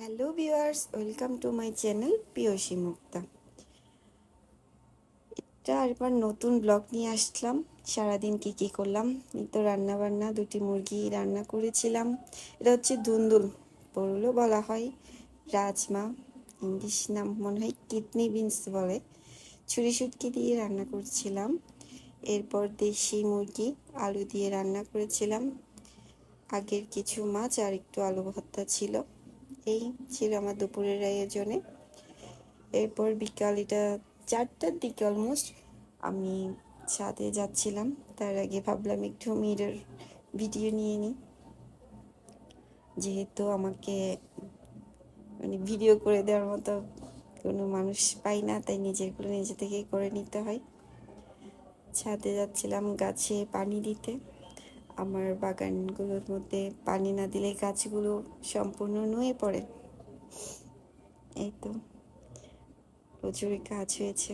Hello viewers, welcome to my channel Piyosi Mukta. এটা আরেকবার নতুন ব্লগ নিয়ে আসলাম। সারাদিন কি কি করলাম? এই তো রান্না বান্না দুটি মুরগি রান্না করেছিলাম। এটা হচ্ছে দুন্দুল বড়লো বলা হয়। রাজমা, ইংলিশ নাম মনে হয় কিডনি বিনস বলে। ছুরি শুটকি দিয়ে রান্না করছিলাম। এরপর দেশি মুরগি, আলু দিয়ে রান্না করেছিলাম। আগের কিছু মাছ আর একটু আলু ভর্তা ছিল। এই ছিল আমার দুপুরের আয়োজনে। এরপর বিকাল এটা চারটার দিকে অলমোস্ট আমি ছাদে যাচ্ছিলাম। তার আগে ভাবলাম একটু মিরর ভিডিও নিয়ে নিই। যেহেতু আমাকে মানে ভিডিও করে দেওয়ার মতো কোনো মানুষ পাই না, তাই নিজেরগুলো নিজে থেকেই করে নিতে হয়। ছাদে যাচ্ছিলাম গাছে পানি দিতে। আমার বাগানগুলোর মধ্যে পানি না দিলে গাছগুলো সম্পূর্ণ নুয়ে পড়ে। এই তো, প্রচুর কাজ হয়েছে।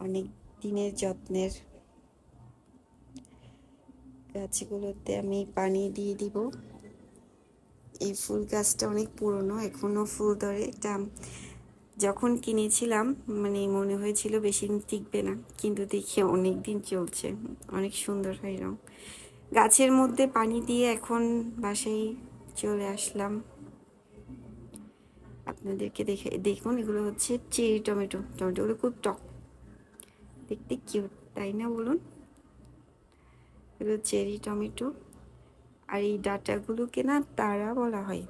অনেক দিনের যত্নের গাছগুলোতে আমি পানি দিয়ে দিব। এই ফুল গাছটা অনেক পুরনো, এখনও ফুল ধরে। এটা যখন কিনেছিলাম মানে মনে হয়েছিল বেশি দিন টিকবে না, কিন্তু দেখি অনেক দিন চলছে, অনেক সুন্দর হয় রং। গাছের মধ্যে পানি দিয়ে এখন বাসায় চলে আসলাম। আপনাদেরকে দেখে, দেখুন, এগুলো হচ্ছে চেরি টমেটো। টমেটোগুলো খুব টক, দেখতে কিউট, তাই না বলুন? এগুলো চেরি টমেটো, আর এই ডাটাগুলোকে না তারা বলা হয়।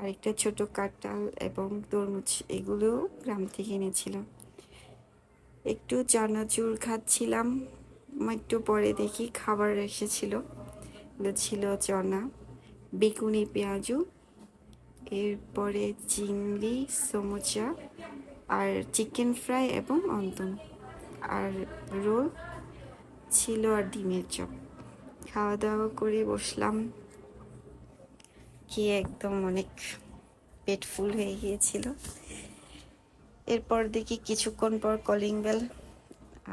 আরেকটা ছোট কাঁঠাল এবং তরমুজ, এগুলো গ্রাম থেকে এনেছিলাম। একটু চানাচুর খাচ্ছিলাম একটু পরে দেখি খাবার এসেছিল। এগুলো ছিল চনা, বেগুনি, পেঁয়াজু, এরপরে চিংড়ি, সমুচা আর চিকেন ফ্রাই এবং অন্তন আর রোল ছিল আর ডিমের চপ। খাওয়া দাওয়া করে বসলাম। খেয়ে একদম অনেক পেট ফুল হয়ে গিয়েছিল। এরপর দেখি কিছুক্ষণ পর কলিং বেল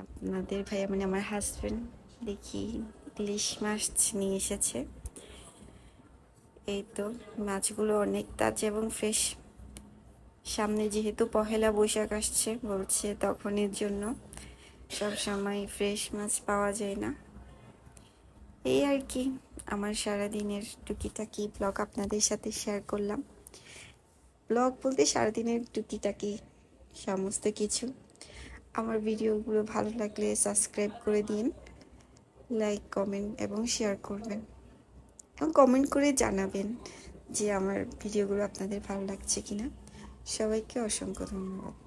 আপনাদের ভাইয়া মানে আমার হাজব্যান্ড দেখি ইলিশ মাছ নিয়ে এসেছে। এই তো মাছগুলো অনেক তাজা এবং ফ্রেশ সামনে যেহেতু পহেলা বৈশাখ আসছে, বলছে তখনের জন্য। সব সময় ফ্রেশ মাছ পাওয়া যায় না। এই আর কি, আমার সারাদিনের টুকিটাকি ব্লগ আপনাদের সাথে শেয়ার করলাম। ব্লগ বলতে সারাদিনের টুকিটাকি সমস্ত কিছু। আমার ভিডিওগুলো ভালো লাগলে সাবস্ক্রাইব করে দিন লাইক কমেন্ট এবং শেয়ার করবেন। এবং কমেন্ট করে জানাবেন যে আমার ভিডিওগুলো আপনাদের ভালো লাগছে কিনা। সবাইকে অসংখ্য ধন্যবাদ।